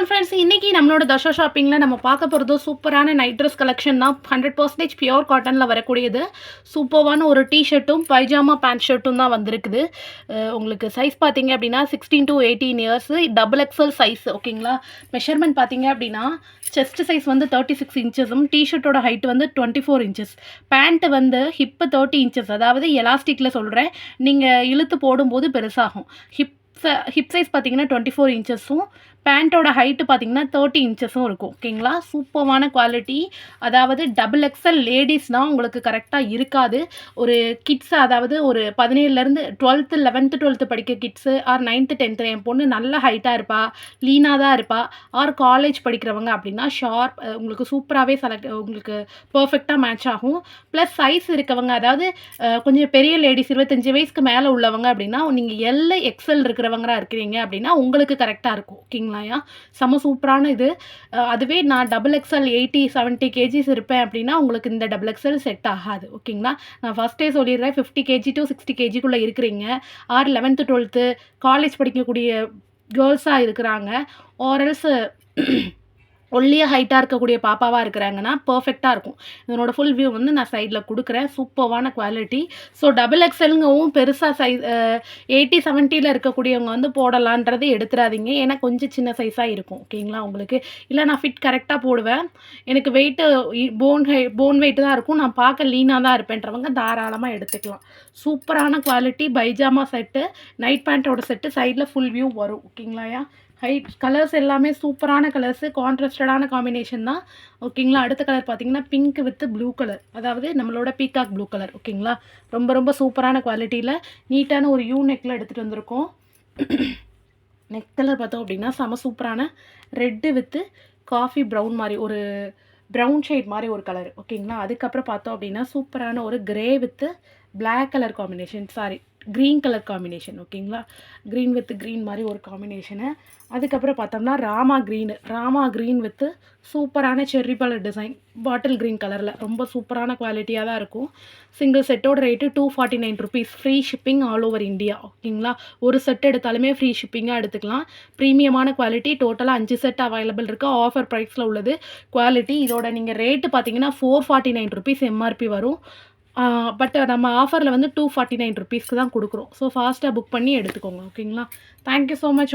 All friends இன்றைக்கி நம்மளோட தஷா ஷாப்பிங்கில் நம்ம பார்க்க போகிறது சூப்பரான நைட் ட்ரெஸ் கலெக்ஷன் தான். ஹண்ட்ரட் பர்சன்டேஜ் பியோர் காட்டனில் வரக்கூடியது. சூப்பர்வான ஒரு டிஷர்ட்டும் பைஜாமா பேண்ட் ஷர்ட்டும் தான் வந்திருக்குது. உங்களுக்கு சைஸ் பார்த்தீங்க அப்படின்னா sixteen to eighteen years double XL size ஓகேங்களா மெஷர்மெண்ட் பார்த்தீங்க அப்படின்னா செஸ்ட் சைஸ் வந்து தேர்ட்டி சிக்ஸ் இன்ச்சஸும் டிஷர்ட்டோட ஹைட் வந்து டுவெண்ட்டி ஃபோர் இன்ச்சஸ் பேண்ட்டு வந்து ஹிப்பு தேர்ட்டி இன்ச்சஸ் அதாவது எலாஸ்டிக்கில் சொல்கிறேன் நீங்கள் இழுத்து போடும்போது பெருசாகும். ஹிப் ஹிப் சைஸ் பார்த்தீங்கன்னா டுவெண்ட்டி ஃபோர் இன்ச்சஸும் பேண்ட்டோட ஹைட்டு பார்த்தீங்கன்னா தேர்ட்டி இன்ச்சஸும் இருக்கும். ஓகேங்களா சூப்பர்வான குவாலிட்டி அதாவது டபுள் எக்ஸல் லேடிஸ்னால் உங்களுக்கு கரெக்டாக இருக்காது. ஒரு கிட்ஸ் அதாவது ஒரு பதினேழுலேருந்து டுவெல்த்து லெவன்த்து டுவெல்த்து படிக்க கிட்ஸு ஆர் நைன்த்து டென்த்து என் பொண்ணு நல்ல ஹைட்டாக இருப்பா லீனாக தான் இருப்பா ஆர் காலேஜ் படிக்கிறவங்க அப்படின்னா ஷார்ப் உங்களுக்கு சூப்பராகவே செலக்ட் உங்களுக்கு பர்ஃபெக்டாக மேட்ச் ஆகும். ப்ளஸ் சைஸ் இருக்கவங்க அதாவது கொஞ்சம் பெரிய லேடிஸ் இருபத்தஞ்சி வயசுக்கு மேலே உள்ளவங்க அப்படின்னா நீங்கள் எல்ல எக்ஸல் இருக்கிறவங்களாக இருக்கிறீங்க அப்படின்னா உங்களுக்கு கரெக்டாக இருக்கும். வச்சுக்கோங்களேன். செம சூப்பரான இது. அதுவே நான் double XL eighty seventy KGs இருப்பேன் அப்படின்னா உங்களுக்கு இந்த டபுள் எக்ஸ்எல் செட் ஆகாது. ஓகேங்களா? நான் ஃபஸ்ட்டே சொல்லிடுறேன் ஃபிஃப்டி கேஜி டு சிக்ஸ்டி கேஜிக்குள்ளே இருக்கிறீங்க. ஆர் லெவன்த்து டுவெல்த்து காலேஜ் படிக்கக்கூடிய கேர்ள்ஸாக இருக்கிறாங்க. ஆர்எல்ஸ் ஒல்லியாக ஹைட்டாக இருக்கக்கூடிய பாப்பாவாக இருக்கிறாங்கன்னா பர்ஃபெக்டாக இருக்கும். இதனோட ஃபுல் வியூ வந்து நான் சைடில் கொடுக்குறேன். சூப்பர்வான குவாலிட்டி ஸோ டபுள் எக்ஸலுங்கவும் பெருசாக சைஸ் எயிட்டி செவன்ட்டியில் இருக்கக்கூடியவங்க வந்து போடலான்றது எடுத்துடாதீங்க ஏன்னா கொஞ்சம் சின்ன சைஸாக இருக்கும். ஓகேங்களா உங்களுக்கு? இல்லை நான் ஃபிட் கரெக்டாக போடுவேன். எனக்கு weight bone high bone weight தான் இருக்கும். நான் பார்க்க லீனாக தான் இருப்பேன்றவங்க தாராளமாக எடுத்துக்கலாம். சூப்பரான குவாலிட்டி பைஜாமா செட்டு நைட் பேண்ட்டோட செட்டு சைடில் ஃபுல் வியூ வரும். ஓகேங்களாயா ஹைட் கலர்ஸ் எல்லாமே சூப்பரான கலர்ஸு கான்ட்ராஸ்டடான காம்பினேஷன் தான். ஓகேங்களா அடுத்த கலர் பார்த்தீங்கன்னா பிங்க் வித் ப்ளூ கலர் அதாவது நம்மளோட பீகாக் ப்ளூ கலர் ஓகேங்களா ரொம்ப ரொம்ப சூப்பரான குவாலிட்டியில் நீட்டான ஒரு யூ நெக்கில் எடுத்துகிட்டு வந்திருக்கோம். நெக் கலர் பார்த்தோம் அப்படின்னா செம சூப்பரான ரெட்டு வித்து காஃபி ப்ரௌன் மாதிரி ஒரு ப்ரௌன் ஷேட் மாதிரி ஒரு கலர் ஓகேங்களா அதுக்கப்புறம் பார்த்தோம் அப்படின்னா சூப்பரான ஒரு grey with black colour combination sari green colour combination ஓகேங்களா? க்ரீன் வித் க்ரீன் மாதிரி ஒரு காம்பினேஷனு அதுக்கப்புறம் பார்த்தோம்னா Rama green Rama green with சூப்பரான cherry flower design bottle green கலரில் ரொம்ப சூப்பரான குவாலிட்டியாக தான் இருக்கும். சிங்கிள் செட்டோட rate two forty nine rupees free shipping all over India ஓகேங்களா? ஒரு செட் எடுத்தாலுமே ஃப்ரீ ஷிப்பிங்காக எடுத்துக்கலாம். ப்ரீமியமான குவாலிட்டி டோட்டலாக அஞ்சு செட் அவைலபிள் இருக்குது ஆஃபர் ப்ரைஸில் உள்ளது. குவாலிட்டி இதோட நீங்கள் ரேட்டு பார்த்தீங்கன்னா four forty nine rupees MRP வரும். பட் நம்ம ஆஃபரில் வந்து டூ ஃபார்ட்டி நைன் ருபீஸ்க்கு தான் கொடுக்குறோம். ஸோ ஃபாஸ்ட்டாக புக் பண்ணி எடுத்துக்கோங்க ஓகேங்களா தேங்க்யூ ஸோ மச்